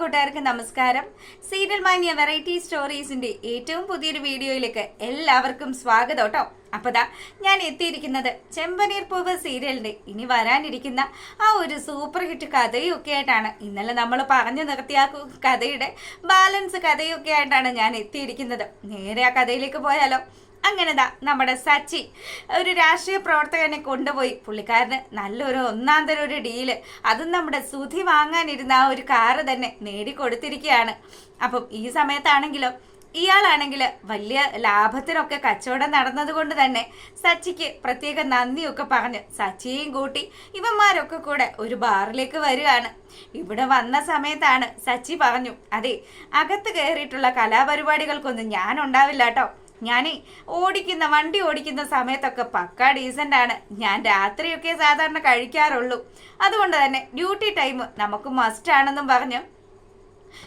കൂട്ടുകാർക്ക് നമസ്കാരം. Serial മാങ്ങിയ variety സ്റ്റോറീസിന്റെ ഏറ്റവും പുതിയൊരു വീഡിയോയിലേക്ക് എല്ലാവർക്കും സ്വാഗതം കേട്ടോ. അപ്പതാ ഞാൻ എത്തിയിരിക്കുന്നത് ചെമ്പനീർ പൂവ് സീരിയലിന്റെ ഇനി വരാനിരിക്കുന്ന ആ ഒരു സൂപ്പർ ഹിറ്റ് കഥയും ഒക്കെ ആയിട്ടാണ്. ഇന്നലെ നമ്മൾ പറഞ്ഞു നിർത്തിയ കഥയുടെ ബാലൻസ് കഥയും ഒക്കെ ആയിട്ടാണ് ഞാൻ എത്തിയിരിക്കുന്നത്. നേരെ ആ കഥയിലേക്ക് പോയാലോ? അങ്ങനെതാ നമ്മുടെ സച്ചിൻ ഒരു രാഷ്ട്രീയ പ്രവർത്തകനെ കൊണ്ടുപോയി. പുള്ളിക്കാരന് നല്ലൊരു ഒന്നാം തരം ഒരു ഡീൽ. അതും നമ്മുടെ സുധി വാങ്ങാനിരുന്ന ആ ഒരു കാറ് തന്നെ നേടിക്കൊടുത്തിരിക്കുകയാണ് അപ്പം ഈ സമയത്താണെങ്കിലും ഇയാളാണെങ്കിൽ വലിയ ലാഭത്തിനൊക്കെ കച്ചവടം നടന്നതുകൊണ്ട് തന്നെ സച്ചിക്ക് പ്രത്യേക നന്ദിയൊക്കെ പറഞ്ഞ് സച്ചിയും കൂട്ടി ഇവന്മാരൊക്കെ കൂടെ ഒരു ബാറിലേക്ക് വരികയാണ്. ഇവിടെ വന്ന സമയത്താണ് സച്ചി പറഞ്ഞു അതെ അകത്ത് കയറിയിട്ടുള്ള കലാപരിപാടികൾക്കൊന്നും ഞാൻ ഉണ്ടാവില്ല കേട്ടോ ഞാനേ ഓടിക്കുന്ന വണ്ടി ഓടിക്കുന്ന സമയത്തൊക്കെ പക്കാ ഡീസന്റ് ആണ് ഞാൻ രാത്രിയൊക്കെ സാധാരണ കഴിക്കാറുള്ളൂ. അതുകൊണ്ട് തന്നെ ഡ്യൂട്ടി ടൈം നമുക്ക് മസ്റ്റ് ആണെന്നും പറഞ്ഞു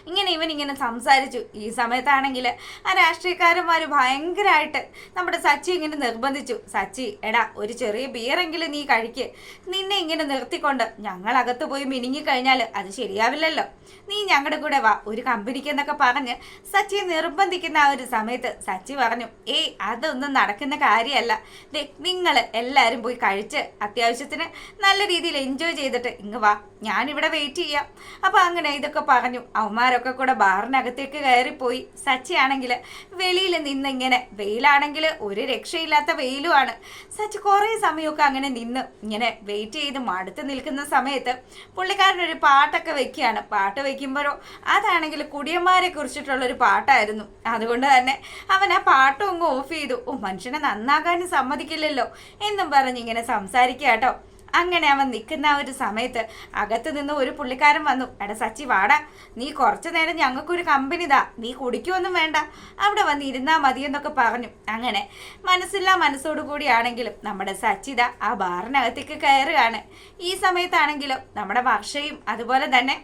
ഇങ്ങനെ ഇവൻ ഇങ്ങനെ സംസാരിച്ചു. ഈ സമയത്താണെങ്കിൽ ആ രാഷ്ട്രീയക്കാരന്മാർ ഭയങ്കരമായിട്ട് നമ്മുടെ സച്ചി ഇങ്ങനെ നിർബന്ധിച്ചു. സച്ചി എടാ ഒരു ചെറിയ ബിയറെങ്കിലും നീ കഴിക്ക്. നിന്നെ ഇങ്ങനെ നിർത്തിക്കൊണ്ട് ഞങ്ങൾ അകത്ത് പോയി മിനിങ്ങി കഴിഞ്ഞാൽ അത് ശരിയാവില്ലല്ലോ. നീ ഞങ്ങളുടെ കൂടെ വാ. ഒരു കമ്പനിക്ക് എന്നൊക്കെ പറഞ്ഞ് സച്ചി നിർബന്ധിക്കുന്ന ആ ഒരു സമയത്ത് സച്ചി പറഞ്ഞു ഏയ് അതൊന്നും നടക്കുന്ന കാര്യമല്ല ദേ നിങ്ങൾ എല്ലാവരും പോയി കഴിച്ച് അത്യാവശ്യത്തിന് നല്ല രീതിയിൽ എൻജോയ് ചെയ്തിട്ട് ഇങ്ങ് വാ. ഞാനിവിടെ വെയിറ്റ് ചെയ്യാം. അപ്പൊ അങ്ങനെ ഇതൊക്കെ പറഞ്ഞു. അവന്മാരൊക്കെ കൂടെ ബാറിനകത്തേക്ക് കയറിപ്പോയി. സച്ചി ആണെങ്കിൽ വെളിയിൽ നിന്ന് ഇങ്ങനെ വെയിലാണെങ്കിൽ ഒരു രക്ഷയില്ലാത്ത വെയിലുമാണ്. സച്ചി കുറേ സമയമൊക്കെ അങ്ങനെ നിന്ന് ഇങ്ങനെ വെയിറ്റ് ചെയ്ത് മടുത്ത് നിൽക്കുന്ന സമയത്ത് പുള്ളിക്കാരനൊരു പാട്ടൊക്കെ വെക്കുകയാണ്. പാട്ട് വെക്കുമ്പോഴോ അതാണെങ്കിൽ കുടിയന്മാരെ കുറിച്ചിട്ടുള്ള ഒരു പാട്ടായിരുന്നു. അതുകൊണ്ട് തന്നെ അവൻ ആ പാട്ടും അങ്ങ് ഓഫ് ചെയ്തു. ഓ മനുഷ്യനെ നന്നാകാനും സമ്മതിക്കില്ലല്ലോ എന്നും പറഞ്ഞ് ഇങ്ങനെ കേട്ടോ. അങ്ങനെ അവൻ നിൽക്കുന്ന ആ ഒരു സമയത്ത് അകത്ത് നിന്ന് ഒരു പുള്ളിക്കാരൻ വന്നു. എടാ സച്ചി വാടാ. നീ കുറച്ചു നേരം ഞങ്ങൾക്കൊരു കമ്പനി താ നീ കുടിക്കുമൊന്നും വേണ്ട. അവിടെ വന്ന് ഇരുന്നാ മതി എന്നൊക്കെ പറഞ്ഞു. അങ്ങനെ മനസ്സില്ലാ മനസ്സോടു കൂടിയാണെങ്കിലും നമ്മുടെ സച്ചിത ആ ബാറിനകത്തേക്ക് കയറുകയാണ്. ഈ സമയത്താണെങ്കിലും നമ്മുടെ വർഷയും അതുപോലെ തന്നെ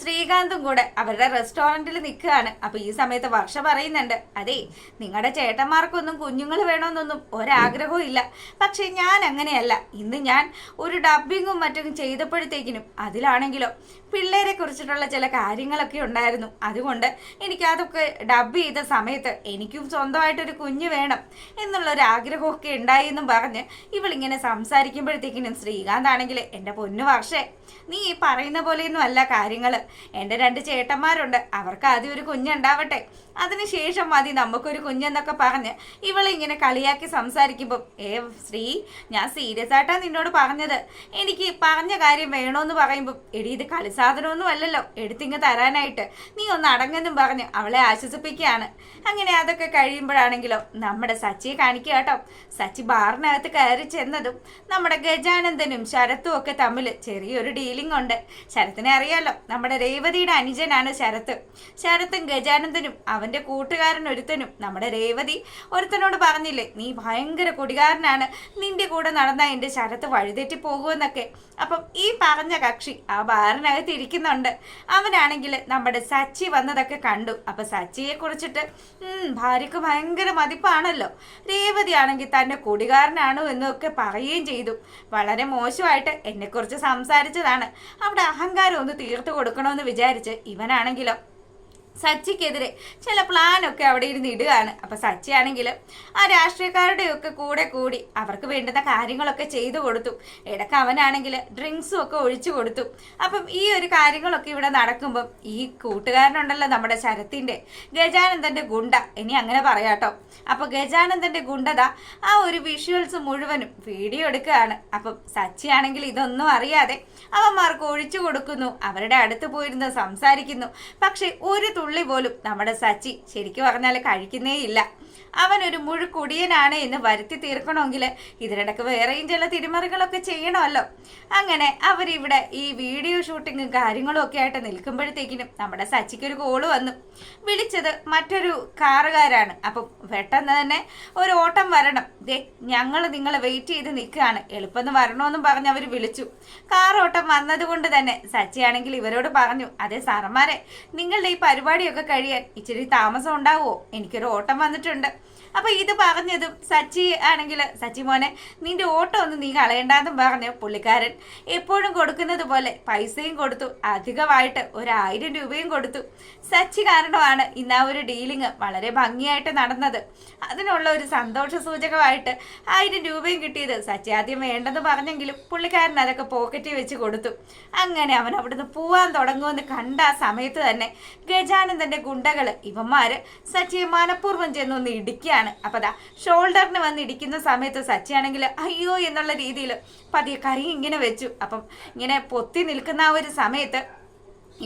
ശ്രീകാന്തും കൂടെ അവരുടെ റെസ്റ്റോറന്റിൽ നിൽക്കുകയാണ്. അപ്പോൾ ഈ സമയത്ത് വർഷ പറയുന്നുണ്ട് അതെ നിങ്ങളുടെ ചേട്ടന്മാർക്കൊന്നും കുഞ്ഞുങ്ങൾ വേണമെന്നൊന്നും ഒരാഗ്രഹവും ഇല്ല. പക്ഷേ ഞാൻ അങ്ങനെയല്ല. ഇന്ന് ഞാൻ ഒരു ഡബ്ബിങ്ങും മറ്റും ചെയ്തപ്പോഴത്തേക്കിനും അതിലാണെങ്കിലോ പിള്ളേരെ കുറിച്ചിട്ടുള്ള ചില കാര്യങ്ങളൊക്കെ ഉണ്ടായിരുന്നു. അതുകൊണ്ട് എനിക്ക് അതൊക്കെ ഡബ് ചെയ്ത സമയത്ത് എനിക്കും സ്വന്തമായിട്ടൊരു കുഞ്ഞ് വേണം എന്നുള്ളൊരു ആഗ്രഹമൊക്കെ ഉണ്ടായി എന്നും പറഞ്ഞ് ഇവളിങ്ങനെ സംസാരിക്കുമ്പോഴത്തേക്കിനും ശ്രീകാന്ത് ആണെങ്കിൽ എന്റെ പൊന്നു വർഷേ നീ ഈ പറയുന്ന പോലെയൊന്നും അല്ല കാര്യങ്ങൾ എന്റെ രണ്ട് ചേട്ടന്മാരുണ്ട്. അവർക്ക് ആദ്യം ഒരു കുഞ്ഞുണ്ടാവട്ടെ. അതിനുശേഷം മതി നമുക്കൊരു കുഞ്ഞെന്നൊക്കെ പറഞ്ഞ് ഇവളിങ്ങനെ കളിയാക്കി സംസാരിക്കുമ്പോൾ ഏ ശ്രീ ഞാൻ സീരിയസ് ആയിട്ടാണ് നിന്നോട് പറഞ്ഞത്. എനിക്ക് പറഞ്ഞ കാര്യം വേണമെന്ന് പറയുമ്പോൾ എടി ഇത് കളിസാധനമൊന്നും അല്ലല്ലോ. എടുത്തിങ്ങ് തരാനായിട്ട്. നീ ഒന്ന് അടങ്ങെന്നും പറഞ്ഞ് അവളെ ആശ്വസിപ്പിക്കുകയാണ്. അങ്ങനെ അതൊക്കെ കഴിയുമ്പോഴാണെങ്കിലോ നമ്മുടെ സച്ചിയെ കാണിക്കുക കേട്ടോ. സച്ചി ബാറിനകത്ത് കയറി ചെന്നതും നമ്മുടെ ഗജാനന്ദനും ശരത്തും ഒക്കെ തമ്മിൽ ചെറിയൊരു ഡീലിംഗ് ഉണ്ട്. ശരത്തിനെ അറിയാലോ നമ്മുടെ രേവതിയുടെ അനുജനാണ് ശരത്ത്. ശരത്തും ഗജാനന്ദനും അവന്റെ കൂട്ടുകാരൻ ഒരുത്തനും. നമ്മുടെ രേവതി ഒരുത്തനോട് പറഞ്ഞില്ലേ നീ ഭയങ്കര കുടികാരനാണ്. നിന്റെ കൂടെ നടന്ന എന്റെ ശരത്ത് വഴിതെറ്റി പോകുമെന്നൊക്കെ. അപ്പം ഈ പറഞ്ഞ കക്ഷി ആ ബാറിനകത്ത് ഇരിക്കുന്നുണ്ട്. അവനാണെങ്കിൽ നമ്മുടെ സച്ചി വന്നതൊക്കെ കണ്ടു. അപ്പം സച്ചിയെ കുറിച്ചിട്ട് ഭാര്യയ്ക്ക് ഭയങ്കര മതിപ്പാണല്ലോ. രേവതി ആണെങ്കിൽ തന്നെ കുടികാരനാണോ എന്നൊക്കെ പറയുകയും ചെയ്തു. വളരെ മോശമായിട്ട് എന്നെക്കുറിച്ച് സംസാരിച്ചതാണ്. അവിടെ അഹങ്കാരം ഒന്ന് തീർത്തു കൊടുക്കണമെന്ന് വിചാരിച്ച് ഇവനാണെങ്കിലോ? സച്ചിക്കെതിരെ ചില പ്ലാനൊക്കെ അവിടെ ഇരുന്ന് ഇടുകയാണ്. അപ്പൊ സച്ചിയാണെങ്കിൽ ആ രാഷ്ട്രീയക്കാരുടെ ഒക്കെ കൂടെ കൂടി അവർക്ക് വേണ്ടുന്ന കാര്യങ്ങളൊക്കെ ചെയ്തു കൊടുത്തു. ഇടയ്ക്ക് അവനാണെങ്കിൽ ഡ്രിങ്ക്സും ഒക്കെ ഒഴിച്ചു കൊടുത്തു. അപ്പം ഈ ഒരു കാര്യങ്ങളൊക്കെ ഇവിടെ നടക്കുമ്പം ഈ കൂട്ടുകാരനുണ്ടല്ലോ നമ്മുടെ ശരത്തിന്റെ ഗജാനന്ദന്റെ ഗുണ്ട. ഇനി അങ്ങനെ പറയാട്ടോ. അപ്പൊ ഗജാനന്ദന്റെ ഗുണ്ടത ആ ഒരു വിഷ്വൽസ് മുഴുവനും വീഡിയോ എടുക്കുകയാണ്. അപ്പം സച്ചിയാണെങ്കിൽ ഇതൊന്നും അറിയാതെ അവന്മാർക്ക് ഒഴിച്ചു കൊടുക്കുന്നു. അവരുടെ അടുത്ത് പോയിരുന്ന് സംസാരിക്കുന്നു. പക്ഷെ ഒരു തുള്ളി പോലും നമ്മുടെ സച്ചി ശരിക്കും പറഞ്ഞാൽ കഴിക്കുന്നേ ഇല്ല. അവൻ ഒരു മുഴുക്കുടിയനാണ് എന്ന് വരുത്തി തീർക്കണമെങ്കിൽ ഇതിനിടയ്ക്ക് വേറെയും ചില തിരിമറികളൊക്കെ ചെയ്യണമല്ലോ. അങ്ങനെ അവരിവിടെ ഈ വീഡിയോ ഷൂട്ടിങ്ങും കാര്യങ്ങളും ഒക്കെ ആയിട്ട് നിൽക്കുമ്പോഴത്തേക്കിനും നമ്മുടെ സച്ചിക്ക് ഒരു കോൾ വന്നു. വിളിച്ചത് മറ്റൊരു കാറുകാരാണ്. അപ്പം പെട്ടെന്ന് തന്നെ ഒരു ഓട്ടം വരണം. ദേ ഞങ്ങൾ നിങ്ങളെ വെയിറ്റ് ചെയ്ത് നിൽക്കുകയാണ്. എളുപ്പമെന്ന് വരണമെന്നും പറഞ്ഞ് അവർ വിളിച്ചു. കാർ ഓട്ടം വന്നതുകൊണ്ട് തന്നെ സച്ചിയാണെങ്കിൽ ഇവരോട് പറഞ്ഞു അതെ സാറന്മാരെ നിങ്ങളുടെ ഈ പരിപാടിയൊക്കെ കഴിയാൻ ഇച്ചിരി താമസം ഉണ്ടാവുമോ? എനിക്കൊരു ഓട്ടം വന്നിട്ടുണ്ട്. അപ്പൊ ഇത് പറഞ്ഞതും സച്ചി ആണെങ്കിൽ സച്ചി മോനെ നിന്റെ ഓട്ടം ഒന്നും നീ കളയണ്ടെന്നും പറഞ്ഞു പുള്ളിക്കാരൻ എപ്പോഴും കൊടുക്കുന്നത് പോലെ പൈസയും കൊടുത്തു. അധികമായിട്ട് ഒരായിരം രൂപയും കൊടുത്തു. സച്ചി കാരണമാണ് ഇന്ന് ആ ഒരു ഡീലിങ് വളരെ ഭംഗിയായിട്ട് നടന്നത്. അതിനുള്ള ഒരു സന്തോഷ സൂചകമായിട്ട് ആയിരം രൂപയും കിട്ടിയത് സച്ചി ആദ്യം വേണ്ടെന്ന് പറഞ്ഞെങ്കിലും പുള്ളിക്കാരൻ അതൊക്കെ പോക്കറ്റിൽ വെച്ച് കൊടുത്തു. അങ്ങനെ അവൻ അവിടുന്ന് പോവാൻ തുടങ്ങുമെന്ന് കണ്ട ആ സമയത്ത് തന്നെ ഗജാനന്ദന്റെ ഗുണ്ടകൾ. ഇവന്മാര് സച്ചിയെ മനഃപൂർവം ചെന്നൊന്ന് ഇടിക്കുകയാണ് അപ്പൊ ദാ ഷോൾഡറിന് വന്ന് ഇടിക്കുന്ന സമയത്ത് സച്ചിയാണെങ്കിൽ അയ്യോ എന്നുള്ള രീതിയിൽ പതിയെ കരി ഇങ്ങനെ വെച്ചു. അപ്പം ഇങ്ങനെ പൊത്തി നിൽക്കുന്ന ആ ഒരു സമയത്ത്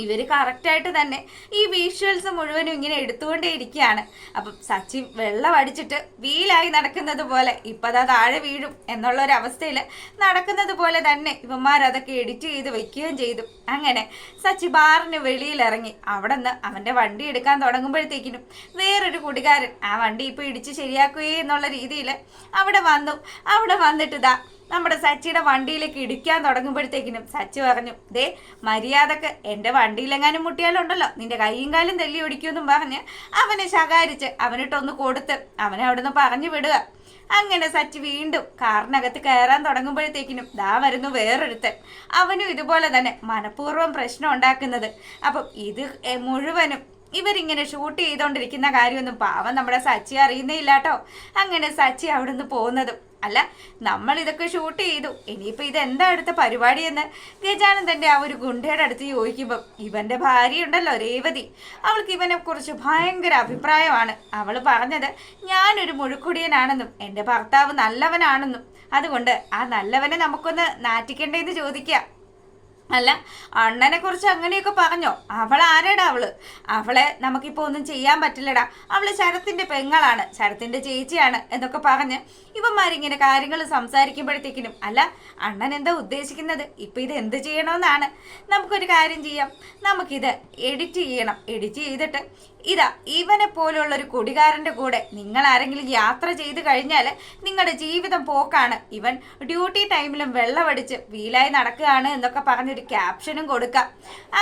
ഇവർ കറക്റ്റായിട്ട് തന്നെ ഈ വിഷ്വൽസ് മുഴുവനും ഇങ്ങനെ എടുത്തുകൊണ്ടേ ഇരിക്കുകയാണ്. അപ്പം സച്ചിൻ വെള്ളം അടിച്ചിട്ട് വീലായി നടക്കുന്നത് പോലെ ഇപ്പതാ താഴെ വീഴും എന്നുള്ള ഒരു അവസ്ഥയിൽ നടക്കുന്നത് പോലെ തന്നെ ഇവന്മാർ അതൊക്കെ എഡിറ്റ് ചെയ്ത് വെക്കുകയും ചെയ്തു. അങ്ങനെ സച്ചി ബാറിന് വെളിയിലിറങ്ങി അവിടെ നിന്ന് അവന്റെ വണ്ടി എടുക്കാൻ തുടങ്ങുമ്പോഴത്തേക്കിനും വേറൊരു കുടികാരൻ ആ വണ്ടി ഇപ്പൊ ഇടിച്ച് ശരിയാക്കുകയെന്നുള്ള രീതിയിൽ അവിടെ വന്നു. അവിടെ വന്നിട്ട് ഇതാ നമ്മുടെ സച്ചിയുടെ വണ്ടിയിലേക്ക് ഇടിക്കാൻ തുടങ്ങുമ്പോഴത്തേക്കിനും സച്ചി പറഞ്ഞു ദേ മര്യാദയ്ക്ക് എന്റെ വണ്ടിയിലെങ്ങാനും മുട്ടിയാലുണ്ടല്ലോ. നിന്റെ കൈയും കാലും തല്ലി ഒടിക്കുമെന്നും പറഞ്ഞ് അവനെ ശകാരിച്ച് അവനിട്ടൊന്ന് കൊടുത്ത് അവനെ അവിടുന്ന് പറഞ്ഞു വിടുക. അങ്ങനെ സച്ചി വീണ്ടും കാറിനകത്ത് കയറാൻ തുടങ്ങുമ്പോഴത്തേക്കിനും ദാ വരുന്നു വേറൊരുത്തൻ. അവനും ഇതുപോലെ തന്നെ മനഃപൂർവം പ്രശ്നം ഉണ്ടാക്കുന്നത്. അപ്പം ഇത് മുഴുവനും ഇവരിങ്ങനെ ഷൂട്ട് ചെയ്തുകൊണ്ടിരിക്കുന്ന കാര്യമൊന്നും പാവം നമ്മുടെ സച്ചി അറിയുന്നേ ഇല്ലാട്ടോ അങ്ങനെ സച്ചി അവിടുന്ന് പോകുന്നതും അല്ല നമ്മൾ ഇതൊക്കെ ഷൂട്ട് ചെയ്തു. ഇനിയിപ്പോ ഇത് എന്താ അടുത്ത പരിപാടി എന്ന് ഗജാനന്ദന്റെ ആ ഒരു ഗുണ്ടയുടെ അടുത്ത് ചോദിക്കുമ്പോൾ ഇവന്റെ ഭാര്യ ഉണ്ടല്ലോ രേവതി. അവൾക്ക് ഇവനെ കുറിച്ച് ഭയങ്കര അഭിപ്രായമാണ്. അവൾ പറഞ്ഞത് ഞാനൊരു മുഴുക്കുടിയനാണെന്നും എന്റെ ഭർത്താവ് നല്ലവനാണെന്നും. അതുകൊണ്ട് ആ നല്ലവനെ നമുക്കൊന്ന് നാറ്റിക്കണ്ടേന്ന് ചോദിക്കാം. അല്ല അണ്ണനെ കുറിച്ച് അങ്ങനെയൊക്കെ പറഞ്ഞോ? അവൾ ആരാടാ അവൾ? അവളെ നമുക്കിപ്പോ ഒന്നും ചെയ്യാൻ പറ്റില്ലടാ. അവൾ ശരത്തിന്റെ പെങ്ങളാണ് ശരത്തിന്റെ ചേച്ചിയാണ് എന്നൊക്കെ പറഞ്ഞ് ഇവന്മാരിങ്ങനെ കാര്യങ്ങൾ സംസാരിക്കുമ്പോഴത്തേക്കിനും അല്ല അണ്ണൻ എന്താ ഉദ്ദേശിക്കുന്നത്? ഇപ്പൊ ഇത് എന്ത് ചെയ്യണമെന്നാണ്. നമുക്കൊരു കാര്യം ചെയ്യാം. നമുക്കിത് എഡിറ്റ് ചെയ്യണം. എഡിറ്റ് ചെയ്തിട്ട് ഇതാ ഇവനെ പോലെയുള്ള ഒരു കുടികാരന്റെ കൂടെ നിങ്ങൾ ആരെങ്കിലും യാത്ര ചെയ്ത് കഴിഞ്ഞാൽ നിങ്ങളുടെ ജീവിതം പോക്കാണ്. ഇവൻ ഡ്യൂട്ടി ടൈമിലും വെള്ളമടിച്ച് വീലായി നടക്കുകയാണ് എന്നൊക്കെ പറഞ്ഞൊരു ക്യാപ്ഷനും കൊടുക്കാം.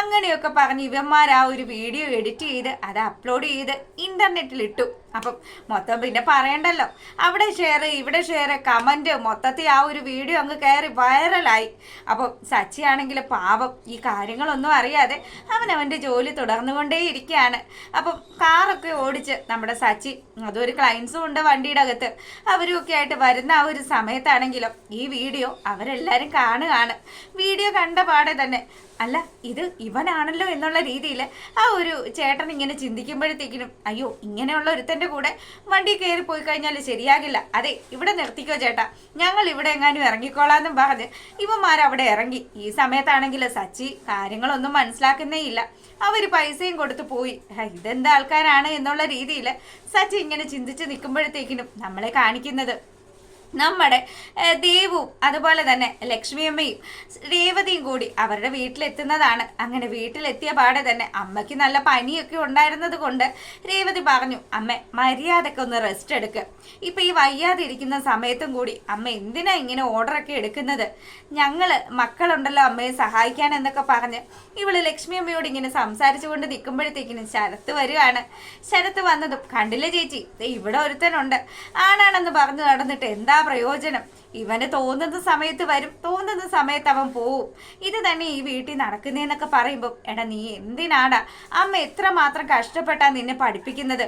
അങ്ങനെയൊക്കെ പറഞ്ഞ് ഇവന്മാർ ആ ഒരു വീഡിയോ എഡിറ്റ് ചെയ്ത് അത് അപ്ലോഡ് ചെയ്ത് ഇന്റർനെറ്റിൽ ഇട്ടു അപ്പം മൊത്തം പിന്നെ പറയണ്ടല്ലോ. അവിടെ ഷെയർ ഇവിടെ ഷെയർ കമന്റ് മൊത്തത്തിൽ ആ ഒരു വീഡിയോ അങ്ങ് കയറി വൈറലായി അപ്പം സച്ചി ആണെങ്കിൽ പാവം ഈ കാര്യങ്ങളൊന്നും അറിയാതെ അവൻ അവന്റെ ജോലി തുടർന്നുകൊണ്ടേ ഇരിക്കുകയാണ് അപ്പം കാറൊക്കെ ഓടിച്ച് നമ്മുടെ സച്ചി അതൊരു ക്ലയൻസും ഉണ്ട് വണ്ടിയുടെ അകത്ത്. അവരുമൊക്കെ ആയിട്ട് വരുന്ന ആ ഒരു സമയത്താണെങ്കിലും ഈ വീഡിയോ അവരെല്ലാവരും കാണുകയാണ്. വീഡിയോ കണ്ട പാടെ തന്നെ അല്ല ഇത് ഇവനാണല്ലോ എന്നുള്ള രീതിയിൽ ആ ഒരു ചേട്ടൻ ഇങ്ങനെ ചിന്തിക്കുമ്പോഴത്തേക്കിനും അയ്യോ ഇങ്ങനെയുള്ള ഒരുത്തന്റെ കൂടെ വണ്ടി കയറി പോയി കഴിഞ്ഞാൽ ശരിയാകില്ല. അതെ ഇവിടെ നിർത്തിക്കോ ചേട്ടാ. ഞങ്ങൾ ഇവിടെ എങ്ങാനും ഇറങ്ങിക്കോളാന്നും പറഞ്ഞ് ഇവന്മാർ അവിടെ ഇറങ്ങി. ഈ സമയത്താണെങ്കിൽ സച്ചി കാര്യങ്ങളൊന്നും മനസ്സിലാക്കുന്നേ ഇല്ല. അവർ പൈസയും കൊടുത്തു പോയി. ഇതെന്താൾക്കാരാണ് എന്നുള്ള രീതിയിൽ സച്ചി ഇങ്ങനെ ചിന്തിച്ച് നിൽക്കുമ്പോഴത്തേക്കിനും നമ്മളെ കാണിക്കുന്നത്. നമ്മുടെ ദേവും അതുപോലെ തന്നെ ലക്ഷ്മിയമ്മയും രേവതിയും കൂടി അവരുടെ വീട്ടിലെത്തുന്നതാണ്. അങ്ങനെ വീട്ടിലെത്തിയ പാടെ തന്നെ അമ്മയ്ക്ക് നല്ല പനിയൊക്കെ ഉണ്ടായിരുന്നത് കൊണ്ട് രേവതി പറഞ്ഞു അമ്മ മര്യാദയ്ക്ക് ഒന്ന് റെസ്റ്റ് എടുക്കുക ഇപ്പൊ ഈ വയ്യാതെ ഇരിക്കുന്ന സമയത്തും കൂടി അമ്മ എന്തിനാ ഇങ്ങനെ ഓർഡറൊക്കെ എടുക്കുന്നത്? ഞങ്ങൾ മക്കളുണ്ടല്ലോ അമ്മയെ സഹായിക്കാൻ എന്നൊക്കെ പറഞ്ഞ് ഇവൾ ലക്ഷ്മി അമ്മയോട് ഇങ്ങനെ സംസാരിച്ചുകൊണ്ട് നിൽക്കുമ്പോഴത്തേക്കിനും ശരത്ത് വരുവാണ്. ശരത്ത് വന്നതും കണ്ടില്ല ചേച്ചി ഇവിടെ ഒരുത്തനുണ്ട്. ആണാണെന്ന് പറഞ്ഞു നടന്നിട്ട് എന്താ പ്രയോജനം. ഇവന് തോന്നുന്ന സമയത്ത് വരും തോന്നുന്ന സമയത്ത് അവൻ പോവും. ഇത് തന്നെ ഈ വീട്ടിൽ നടക്കുന്നതെന്നൊക്കെ പറയുമ്പോൾ എടാ നീ എന്തിനാടാ? അമ്മ എത്രമാത്രം കഷ്ടപ്പെട്ടാ നിന്നെ പഠിപ്പിക്കുന്നത്?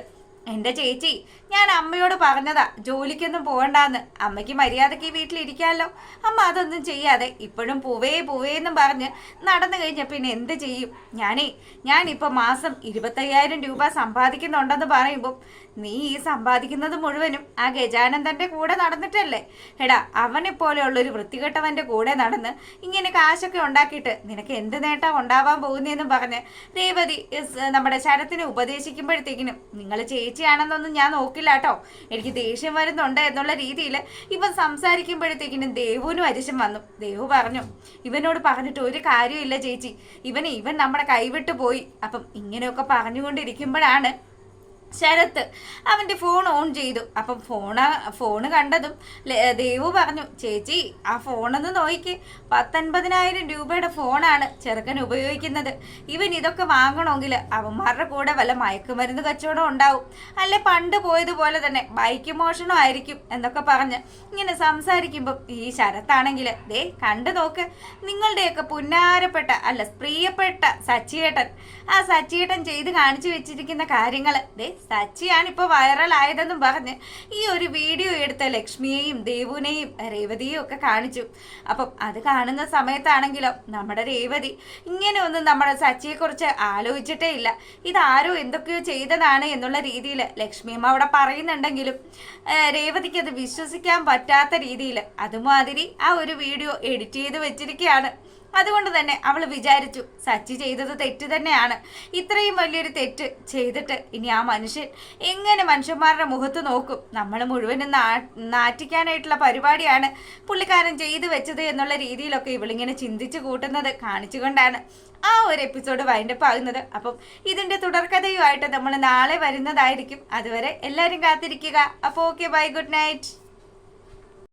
എന്റെ ചേച്ചി ഞാൻ അമ്മയോട് പറഞ്ഞതാ ജോലിക്കൊന്നും പോകണ്ടാന്ന് അമ്മയ്ക്ക് മര്യാദയ്ക്ക് വീട്ടിലിരിക്കാമല്ലോ അമ്മ അതൊന്നും ചെയ്യാതെ ഇപ്പോഴും പൂവേ എന്നും പറഞ്ഞ് നടന്നു കഴിഞ്ഞ പിന്നെ എന്ത് ചെയ്യും? ഞാനേ ഞാനിപ്പോ മാസം ഇരുപത്തയ്യായിരം രൂപ സമ്പാദിക്കുന്നുണ്ടെന്ന് പറയുമ്പോൾ നീ ഈ സമ്പാദിക്കുന്നത് മുഴുവനും ആ ഗജാനന്ദന്റെ കൂടെ നടന്നിട്ടല്ലേ? എടാ അവനെ പോലെയുള്ള ഒരു വൃത്തികെട്ടവന്റെ കൂടെ നടന്ന് ഇങ്ങനെ കാശൊക്കെ ഉണ്ടാക്കിയിട്ട് നിനക്ക് എന്ത് നേട്ടം ഉണ്ടാവാൻ പോകുന്നതെന്നും പറഞ്ഞ് രേവതി നമ്മുടെ ശരത്തിനെ ഉപദേശിക്കുമ്പോഴത്തേക്കിനും നിങ്ങൾ ചേച്ചിയാണെന്നൊന്നും ഞാൻ നോക്കില്ല കേട്ടോ എനിക്ക് ദേഷ്യം വരുന്നുണ്ട് എന്നുള്ള രീതിയിൽ ഇവൻ സംസാരിക്കുമ്പോഴത്തേക്കിനും ദേവുവിനും അരിശം വന്നു. ദേവു പറഞ്ഞു ഇവനോട് പറഞ്ഞിട്ട് ഒരു കാര്യമില്ല ചേച്ചി. ഇവന് ഇവൻ നമ്മുടെ കൈവിട്ട് പോയി. അപ്പം ഇങ്ങനെയൊക്കെ പറഞ്ഞുകൊണ്ടിരിക്കുമ്പോഴാണ് ശരത്ത് അവന്റെ ഫോൺ ഓൺ ചെയ്തു. അപ്പം ഫോണ് ഫോണ് കണ്ടതും ദേവു പറഞ്ഞു ചേച്ചി ആ ഫോണൊന്ന് നോക്കി പത്തൊൻപതിനായിരം രൂപയുടെ ഫോണാണ് ചെറുക്കൻ ഉപയോഗിക്കുന്നത്. ഇവൻ ഇതൊക്കെ വാങ്ങണമെങ്കിൽ അവന്മാരുടെ കൂടെ വല്ല മയക്കുമരുന്ന് കച്ചവടം ഉണ്ടാവും. അല്ലെ പണ്ട് പോയതുപോലെ തന്നെ ബൈക്ക് മോഷണം ആയിരിക്കും എന്നൊക്കെ പറഞ്ഞ് ഇങ്ങനെ സംസാരിക്കുമ്പം ഈ ശരത്താണെങ്കിൽ ദേ കണ്ടു നോക്ക്. നിങ്ങളുടെയൊക്കെ പുന്നാരപ്പെട്ട അല്ല പ്രിയപ്പെട്ട സച്ചിയേട്ടൻ. ആ സച്ചിയേട്ടൻ ചെയ്ത് കാണിച്ചു വെച്ചിരിക്കുന്ന കാര്യങ്ങൾ ദേ സച്ചിയാണ് വൈറൽ ആയതെന്നും പറഞ്ഞ് ഈ ഒരു വീഡിയോ എടുത്ത ലക്ഷ്മിയെയും ദേവുവിനെയും രേവതിയെയും ഒക്കെ കാണിച്ചു. അപ്പം അത് കാണുന്ന സമയത്താണെങ്കിലോ നമ്മുടെ രേവതി ഇങ്ങനെ ഒന്നും സച്ചിയെ കുറിച്ച് ആലോചിച്ചിട്ടേ ഇല്ല. ഇതാരോ എന്തൊക്കെയോ ചെയ്തതാണ് എന്നുള്ള രീതിയിൽ ലക്ഷ്മിയമ്മ അവിടെ പറയുന്നുണ്ടെങ്കിലും രേവതിക്ക് അത് വിശ്വസിക്കാൻ പറ്റാത്ത രീതിയിൽ അതുമാതിരി ആ ഒരു വീഡിയോ എഡിറ്റ് ചെയ്ത് വെച്ചിരിക്കുകയാണ്. അതുകൊണ്ട് തന്നെ അവൾ വിചാരിച്ചു സച്ചി ചെയ്തത് തെറ്റ് തന്നെയാണ്. ഇത്രയും വലിയൊരു തെറ്റ് ചെയ്തിട്ട് ഇനി ആ മനുഷ്യൻ എങ്ങനെ മനുഷ്യന്മാരുടെ മുഖത്ത് നോക്കും? നമ്മൾ മുഴുവനും നാറ്റിക്കാനായിട്ടുള്ള പരിപാടിയാണ് പുള്ളിക്കാരൻ ചെയ്തു വെച്ചത് എന്നുള്ള രീതിയിലൊക്കെ ഇവളിങ്ങനെ ചിന്തിച്ചു കൂട്ടുന്നത് കാണിച്ചുകൊണ്ടാണ് ആ ഒരു എപ്പിസോഡ് വൈൻഡ് അപ്പ് ആകുന്നത്. അപ്പം ഇതിന്റെ തുടർക്കഥയുമായിട്ട് നമ്മൾ നാളെ വരുന്നതായിരിക്കും. അതുവരെ എല്ലാവരും കാത്തിരിക്കുക. അപ്പോൾ ഓക്കെ ബൈ ഗുഡ് നൈറ്റ്